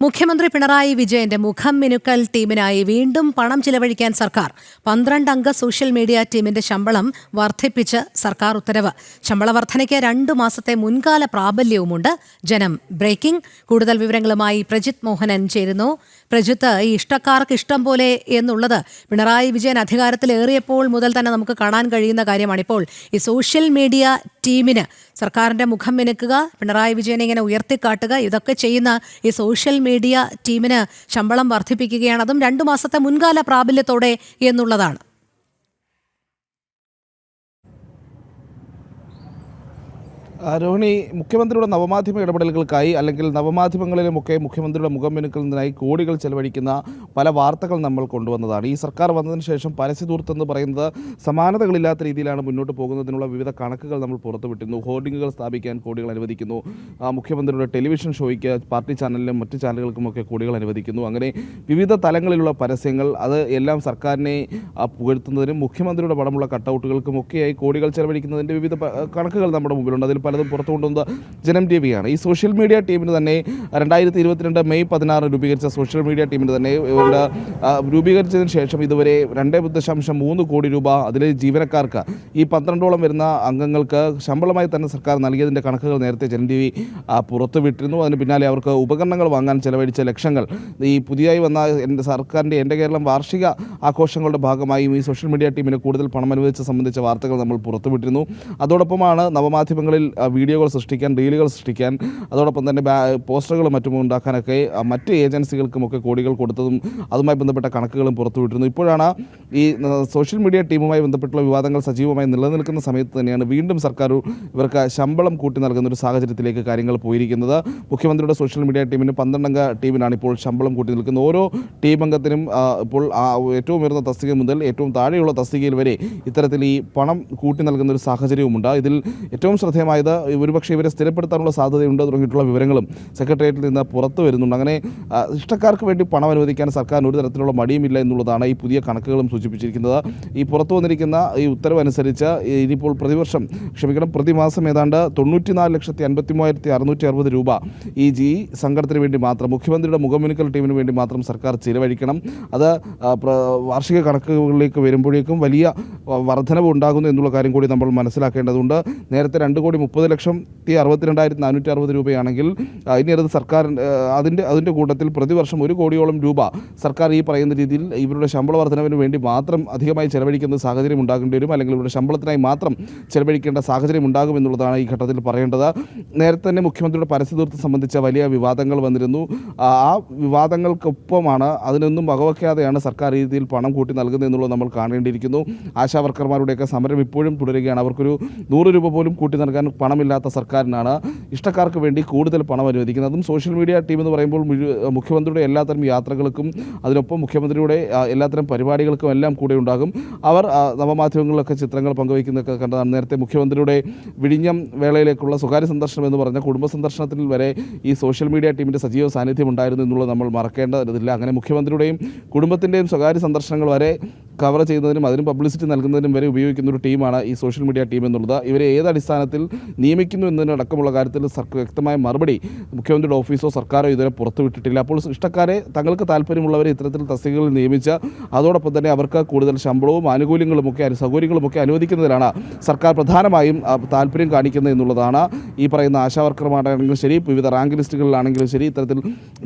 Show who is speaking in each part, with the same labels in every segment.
Speaker 1: മുഖ്യമന്ത്രി പിണറായി വിജയന്റെ മുഖം മിനുക്കൽ ടീമിനായി വീണ്ടും പണം ചിലവഴിക്കാൻ സർക്കാർ. പന്ത്രണ്ട് അംഗ സോഷ്യൽ മീഡിയ ടീമിന്റെ ശമ്പളം വർദ്ധിപ്പിച്ച് സർക്കാർ ഉത്തരവ്. ശമ്പള വർധനയ്ക്ക് രണ്ടു മാസത്തെ മുൻകാല പ്രാബല്യവുമുണ്ട്. ജനം ബ്രേക്കിംഗ്. കൂടുതൽ വിവരങ്ങളുമായി പ്രജിത് മോഹനൻ ചേരുന്നു. പ്രജിത്ത് ഈ ഇഷ്ടക്കാർക്ക് ഇഷ്ടം പോലെ എന്നുള്ളത് പിണറായി വിജയൻ അധികാരത്തിലേറിയപ്പോൾ മുതൽ തന്നെ നമുക്ക് കാണാൻ കഴിയുന്ന കാര്യമാണ് ഇപ്പോൾ ഈ സോഷ്യൽ മീഡിയ ടീമിന് സർക്കാരിന്റെ മുഖം മിനുക്കുക പിണറായി വിജയനെ ഇങ്ങനെ ഉയർത്തിക്കാട്ടുക ഇതൊക്കെ ചെയ്യുന്ന ഈ സോഷ്യൽ മീഡിയ ടീമിന് ശമ്പളം വർദ്ധിപ്പിക്കുകയാണ്. അതും രണ്ടു മാസത്തെ മുൻകാല പ്രാബല്യത്തോടെ എന്നുള്ളതാണ്.
Speaker 2: രോഹിണി മുഖ്യമന്ത്രിയുടെ നവമാധ്യമ ഇടപെടലുകൾക്കായി അല്ലെങ്കിൽ നവമാധ്യമങ്ങളിലുമൊക്കെ മുഖ്യമന്ത്രിയുടെ മുഖം മിനുക്കുന്നതിനായി കോടികൾ ചെലവഴിക്കുന്ന പല വാർത്തകൾ നമ്മൾ കൊണ്ടുവന്നതാണ്. ഈ സർക്കാർ വന്നതിന് ശേഷം പരസ്യദൂർത്ത് എന്ന് പറയുന്നത് സമാനതകളില്ലാത്ത രീതിയിലാണ് മുന്നോട്ട് പോകുന്നതിനുള്ള വിവിധ കണക്കുകൾ നമ്മൾ പുറത്തുവിട്ടിരുന്നു. ഹോർഡിങ്ങുകൾ സ്ഥാപിക്കാൻ കോടികൾ അനുവദിക്കുന്നു. മുഖ്യമന്ത്രിയുടെ ടെലിവിഷൻ ഷോയ്ക്ക് പാർട്ടി ചാനലിലും മറ്റ് ചാനലുകൾക്കുമൊക്കെ കോടികൾ അനുവദിക്കുന്നു. അങ്ങനെ വിവിധ തലങ്ങളിലുള്ള പരസ്യങ്ങൾ അത് എല്ലാം സർക്കാരിനെ പുകഴ്ത്തുന്നതിനും മുഖ്യമന്ത്രിയുടെ പടമുള്ള കട്ടൗട്ടുകൾക്കും ഒക്കെയായി കോടികൾ ചെലവഴിക്കുന്നതിന്റെ വിവിധ കണക്കുകൾ നമ്മുടെ മുമ്പിലുണ്ട്. അതിൽ പലതും പുറത്തു കൊണ്ടുവന്നത് ജനം ടി വിയാണ് ഈ സോഷ്യൽ മീഡിയ ടീമിന് തന്നെ രണ്ടായിരത്തി ഇരുപത്തിരണ്ട് മെയ് പതിനാറ് രൂപീകരിച്ച സോഷ്യൽ മീഡിയ ടീമിന് തന്നെ ഇവരുടെ രൂപീകരിച്ചതിന് ശേഷം ഇതുവരെ രണ്ട് ദശാംശം മൂന്ന് കോടി രൂപ അതിലെ ജീവനക്കാർക്ക് ഈ പന്ത്രണ്ടോളം വരുന്ന അംഗങ്ങൾക്ക് ശമ്പളമായി തന്നെ സർക്കാർ നൽകിയതിന്റെ കണക്കുകൾ നേരത്തെ ജനം ടി വി പുറത്തുവിട്ടിരുന്നു. അതിന് പിന്നാലെ അവർക്ക് ഉപകരണങ്ങൾ വാങ്ങാൻ ചെലവഴിച്ച ലക്ഷങ്ങൾ ഈ പുതിയതായി വന്ന എന്റെ സർക്കാരിന്റെ എന്റെ കേരളം വാർഷിക ആഘോഷങ്ങളുടെ ഭാഗമായും ഈ സോഷ്യൽ മീഡിയ ടീമിന് കൂടുതൽ പണം അനുവദിച്ച സംബന്ധിച്ച വാർത്തകൾ നമ്മൾ പുറത്തുവിട്ടിരുന്നു. അതോടൊപ്പമാണ് നവമാധ്യമങ്ങളിൽ വീഡിയോകൾ സൃഷ്ടിക്കാൻ റീലുകൾ സൃഷ്ടിക്കാൻ അതോടൊപ്പം തന്നെ പോസ്റ്ററുകളും മറ്റും ഉണ്ടാക്കാനൊക്കെ മറ്റ് ഏജൻസികൾക്കുമൊക്കെ കോടികൾ കൊടുത്തതും അതുമായി ബന്ധപ്പെട്ട കണക്കുകളും പുറത്തുവിട്ടിരുന്നു ഇപ്പോഴാണ് ഈ സോഷ്യൽ മീഡിയ ടീമുമായി ബന്ധപ്പെട്ടുള്ള വിവാദങ്ങൾ സജീവമായി നിലനിൽക്കുന്ന സമയത്ത് തന്നെയാണ് വീണ്ടും സർക്കാർ ഇവർക്ക് ശമ്പളം കൂട്ടി നൽകുന്ന ഒരു സാഹചര്യത്തിലേക്ക് കാര്യങ്ങൾ പോയിരിക്കുന്നത്. മുഖ്യമന്ത്രിയുടെ സോഷ്യൽ മീഡിയ ടീമിന് പന്ത്രണ്ടംഗ ടീമിനാണ് ഇപ്പോൾ ശമ്പളം കൂട്ടി നിൽക്കുന്നത്. ഓരോ ടീം അംഗത്തിനും ഇപ്പോൾ ഏറ്റവും ഉയർന്ന തസ്തിക മുതൽ ഏറ്റവും താഴെയുള്ള തസ്തികയിൽ വരെ ഇത്തരത്തിൽ ഈ പണം കൂട്ടി നൽകുന്ന ഒരു സാഹചര്യവുമുണ്ട്. ഇതിൽ ഏറ്റവും ശ്രദ്ധേയമായത് ഒരുപക്ഷെ ഇവരെ സ്ഥിരപ്പെടുത്താനുള്ള സാധ്യതയുണ്ട് തുടങ്ങിയിട്ടുള്ള വിവരങ്ങളും സെക്രട്ടേറിയറ്റിൽ നിന്ന് പുറത്തു വരുന്നുണ്ട്. അങ്ങനെ ഇഷ്ടക്കാർക്ക് വേണ്ടി പണം അനുവദിക്കാൻ സർക്കാരിന് ഒരു തരത്തിലുള്ള മടിയുമില്ല എന്നുള്ളതാണ് ഈ പുതിയ കണക്കുകളും സൂചിപ്പിച്ചിരിക്കുന്നത്. ഈ പുറത്തു വന്നിരിക്കുന്ന ഈ ഉത്തരവനുസരിച്ച് ഇനിയിപ്പോൾ പ്രതിവർഷം ക്ഷമിക്കണം പ്രതിമാസം ഏതാണ്ട് തൊണ്ണൂറ്റിനാല് ലക്ഷത്തി അൻപത്തി മൂവായിരത്തി അറുന്നൂറ്റി അറുപത് രൂപ ഈ ജി സംഘടനത്തിന് വേണ്ടി മാത്രം മുഖ്യമന്ത്രിയുടെ മുഖമുനുക്കൽ ടീമിന് വേണ്ടി മാത്രം സർക്കാർ ചിലവഴിക്കണം. അത് വാർഷിക കണക്കുകളിലേക്ക് വരുമ്പോഴേക്കും വലിയ വർധനവ് ഉണ്ടാകുന്നു എന്നുള്ള കാര്യം കൂടി നമ്മൾ മനസ്സിലാക്കേണ്ടതുണ്ട്. നേരത്തെ രണ്ട് കോടി ലക്ഷത്തി അറുപത്തിരണ്ടായിരത്തി നാനൂറ്റി അറുപത് രൂപയാണെങ്കിൽ ഇനി അത് സർക്കാർ അതിന്റെ അതിന്റെ കൂട്ടത്തിൽ പ്രതിവർഷം ഒരു കോടിയോളം രൂപ സർക്കാർ ഈ പറയുന്ന രീതിയിൽ ഇവരുടെ ശമ്പള വർധനവിന് വേണ്ടി മാത്രം അധികമായി ചെലവഴിക്കുന്ന സാഹചര്യം ഉണ്ടാകേണ്ടി വരും അല്ലെങ്കിൽ ഇവരുടെ ശമ്പളത്തിനായി മാത്രം ചെലവഴിക്കേണ്ട സാഹചര്യം ഉണ്ടാകും എന്നുള്ളതാണ് ഈ ഘട്ടത്തിൽ പറയേണ്ടത്. നേരത്തെ തന്നെ മുഖ്യമന്ത്രിയുടെ പരസ്യതീർത്ഥം സംബന്ധിച്ച വലിയ വിവാദങ്ങൾ വന്നിരുന്നു. ആ വിവാദങ്ങൾക്കൊപ്പമാണ് അതിനൊന്നും വകവയ്ക്കാതെയാണ് സർക്കാർ രീതിയിൽ പണം കൂട്ടി നൽകുന്നത് എന്നുള്ളത് നമ്മൾ കാണേണ്ടിയിരിക്കുന്നു. ആശാ വർക്കർമാരുടെയൊക്കെ സമരം ഇപ്പോഴും തുടരുകയാണ്. അവർക്കൊരു നൂറ് രൂപ പോലും കൂട്ടി നൽകാൻ പണമില്ലാത്ത സർക്കാരിനാണ് ഇഷ്ടക്കാർക്ക് വേണ്ടി കൂടുതൽ പണം അനുവദിക്കുന്നത്. അതും സോഷ്യൽ മീഡിയ ടീം എന്ന് പറയുമ്പോൾ മുഖ്യമന്ത്രിയുടെ എല്ലാത്തരം യാത്രകൾക്കും അതിനൊപ്പം മുഖ്യമന്ത്രിയുടെ എല്ലാത്തരം പരിപാടികൾക്കും എല്ലാം കൂടെ ഉണ്ടാകും. അവർ നവമാധ്യമങ്ങളിലൊക്കെ ചിത്രങ്ങൾ പങ്കുവയ്ക്കുന്നതൊക്കെ കണ്ടതാണ്. നേരത്തെ മുഖ്യമന്ത്രിയുടെ വിഴിഞ്ഞം വേളയിലേക്കുള്ള സ്വകാര്യ സന്ദർശനം എന്ന് പറഞ്ഞ കുടുംബ സന്ദർശനത്തിൽ വരെ ഈ സോഷ്യൽ മീഡിയ ടീമിന്റെ സജീവ സാന്നിധ്യം ഉണ്ടായിരുന്നു എന്നുള്ളത് നമ്മൾ മറക്കേണ്ടതില്ല. അങ്ങനെ മുഖ്യമന്ത്രിയുടെയും കുടുംബത്തിന്റെയും സ്വകാര്യ സന്ദർശനങ്ങൾ വരെ കവർ ചെയ്യുന്നതിനും അതിനും പബ്ലിസിറ്റി നൽകുന്നതിനും വരെ ഉപയോഗിക്കുന്ന ഒരു ടീമാണ് ഈ സോഷ്യൽ മീഡിയ ടീം എന്നുള്ളത്. ഇവരെ ഏത് അടിസ്ഥാനത്തിൽ നിയമിക്കുന്നു എന്നതിനടക്കമുള്ള കാര്യത്തിൽ സർക്കാർ വ്യക്തമായ മറുപടി മുഖ്യമന്ത്രിയുടെ ഓഫീസോ സർക്കാരോ ഇതുവരെ പുറത്തുവിട്ടിട്ടില്ല. അപ്പോൾ ഇഷ്ടക്കാരെ തങ്ങൾക്ക് താല്പര്യമുള്ളവരെ ഇത്തരത്തിൽ തസ്തികകളിൽ നിയമിച്ച് അതോടൊപ്പം തന്നെ അവർക്ക് കൂടുതൽ ശമ്പളവും ആനുകൂല്യങ്ങളുമൊക്കെ സൗകര്യങ്ങളുമൊക്കെ അനുവദിക്കുന്നതിലാണ് സർക്കാർ പ്രധാനമായും താല്പര്യം കാണിക്കുന്നത് എന്നുള്ളതാണ് ഈ പറയുന്ന ആശാവർക്കർമാരാണെങ്കിലും ശരി വിവിധ റാങ്ക് ലിസ്റ്റുകളിലാണെങ്കിലും ശരി ഇത്തരത്തിൽ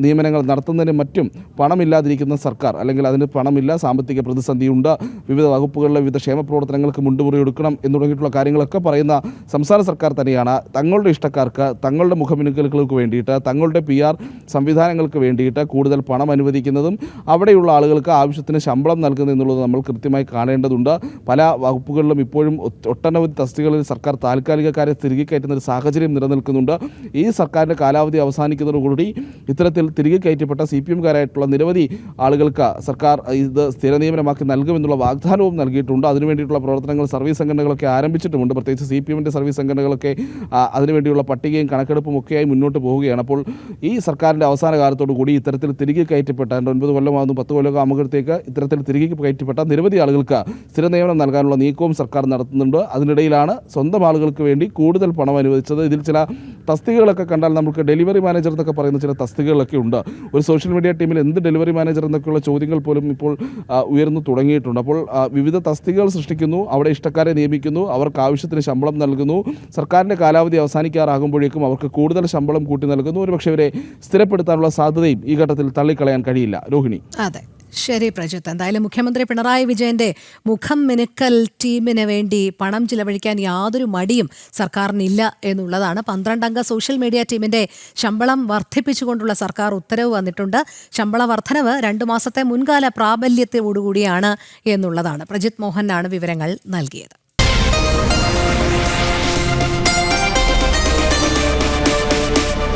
Speaker 2: നിയമനങ്ങൾ നടത്തുന്നതിനും മറ്റും പണമില്ലാതിരിക്കുന്ന സർക്കാർ അല്ലെങ്കിൽ അതിന് പണമില്ല സാമ്പത്തിക പ്രതിസന്ധിയുണ്ട് വിവിധ വകുപ്പുകളിലെ വിവിധ ക്ഷേമ പ്രവർത്തനങ്ങൾക്ക് മുണ്ടുമുറി എടുക്കണം എന്ന് തുടങ്ങിയിട്ടുള്ള കാര്യങ്ങളൊക്കെ പറയുന്ന സംസ്ഥാന സർക്കാർ തന്നെയാണ്. തങ്ങളുടെ ഇഷ്ടക്കാർക്ക് തങ്ങളുടെ മുഖമിനുക്കലുകൾക്ക് വേണ്ടിയിട്ട് തങ്ങളുടെ പി ആർ സംവിധാനങ്ങൾക്ക് വേണ്ടിയിട്ട് കൂടുതൽ പണം അനുവദിക്കുന്നതും അവിടെയുള്ള ആളുകൾക്ക് ആവശ്യത്തിന് ശമ്പളം നൽകുന്നത് എന്നുള്ളത് നമ്മൾ കൃത്യമായി കാണേണ്ടതുണ്ട്. പല വകുപ്പുകളിലും ഇപ്പോഴും ഒട്ടനവധി തസ്തികളിൽ സർക്കാർ താൽക്കാലികക്കാരെ തിരികെ കയറ്റുന്ന ഒരു സാഹചര്യം നിലനിൽക്കുന്നുണ്ട്. ഈ സർക്കാരിന്റെ കാലാവധി അവസാനിക്കുന്നതോടുകൂടി ഇത്തരത്തിൽ തിരികെ കയറ്റപ്പെട്ട സി പി എംകാരായിട്ടുള്ള നിരവധി ആളുകൾക്ക് സർക്കാർ ഇത് സ്ഥിര നിയമനമാക്കി നൽകും നൽകുമെന്നുള്ള വാഗ്ദാനവും നൽകിയിട്ടുണ്ട്. അതിനുവേണ്ടിയിട്ടുള്ള പ്രവർത്തനങ്ങൾ സർവീസ് സംഘടനകളൊക്കെ ആരംഭിച്ചിട്ടുമുണ്ട്. പ്രത്യേകിച്ച് സി പി എമ്മിന്റെ സർവീസ് സംഘടനകളൊക്കെ അതിനുവേണ്ടിയുള്ള പട്ടികയും കണക്കെടുപ്പും ഒക്കെയായി മുന്നോട്ട് പോവുകയാണ്. അപ്പോൾ ഈ സർക്കാരിന്റെ അവസാന കാലത്തോടു കൂടി ഇത്തരത്തിൽ തിരികെ കയറ്റപ്പെട്ട രണ്ട് ഒൻപത് കൊല്ലമാകുന്നു പത്ത് കൊല്ലം ആകുമ്പോഴത്തേക്ക് ഇത്തരത്തിൽ തിരികെ കയറ്റപ്പെട്ട നിരവധി ആളുകൾക്ക് സ്ഥിര നിയമനം നൽകാനുള്ള നീക്കവും സർക്കാർ നടത്തുന്നുണ്ട്. അതിനിടയിലാണ് സ്വന്തം ആളുകൾക്ക് വേണ്ടി കൂടുതൽ പണം അനുവദിച്ചത്. ഇതിൽ ചില തസ്തികകളൊക്കെ കണ്ടാൽ നമുക്ക് ഡെലിവറി മാനേജർ എന്നൊക്കെ പറയുന്ന ചില തസ്തികകളൊക്കെ ഉണ്ട്. ഒരു സോഷ്യൽ മീഡിയ ടീമിൽ എന്ത് ഡെലിവറി മാനേജർ എന്നൊക്കെയുള്ള ചോദ്യങ്ങൾ പോലും ഇപ്പോൾ ഉയർന്നു ഉയർന്നു തുടങ്ങിയിട്ടുണ്ട് അപ്പോൾ വിവിധ തസ്തികകൾ സൃഷ്ടിക്കുന്നു അവിടെ ഇഷ്ടക്കാരെ നിയമിക്കുന്നു അവർക്ക് ആവശ്യത്തിന് ശമ്പളം നൽകുന്നു സർക്കാരിന്റെ കാലാവധി അവസാനിക്കാറാകുമ്പോഴേക്കും അവർക്ക് കൂടുതൽ ശമ്പളം കൂട്ടി നൽകുന്നു. ഒരുപക്ഷെ ഇവരെ സ്ഥിരപ്പെടുത്താനുള്ള സാധ്യതയും ഈ ഘട്ടത്തിൽ തള്ളിക്കളയാൻ കഴിയില്ല. രോഹിണി.
Speaker 1: അതെ. ശരി പ്രജിത്ത്. എന്തായാലും മുഖ്യമന്ത്രി പിണറായി വിജയന്റെ മുഖം മിനുക്കൽ ടീമിന് വേണ്ടി പണം ചിലവഴിക്കാൻ യാതൊരു മടിയും സർക്കാരിനില്ല എന്നുള്ളതാണ്. പന്ത്രണ്ടംഗ സോഷ്യൽ മീഡിയ ടീമിന്റെ ശമ്പളം വർദ്ധിപ്പിച്ചുകൊണ്ടുള്ള സർക്കാർ ഉത്തരവ് വന്നിട്ടുണ്ട്. ശമ്പള വർധനവ് രണ്ടു മാസത്തെ മുൻകാല പ്രാബല്യത്തോടുകൂടിയാണ് എന്നുള്ളതാണ്. പ്രജിത് മോഹനാണ് വിവരങ്ങൾ നൽകിയത്.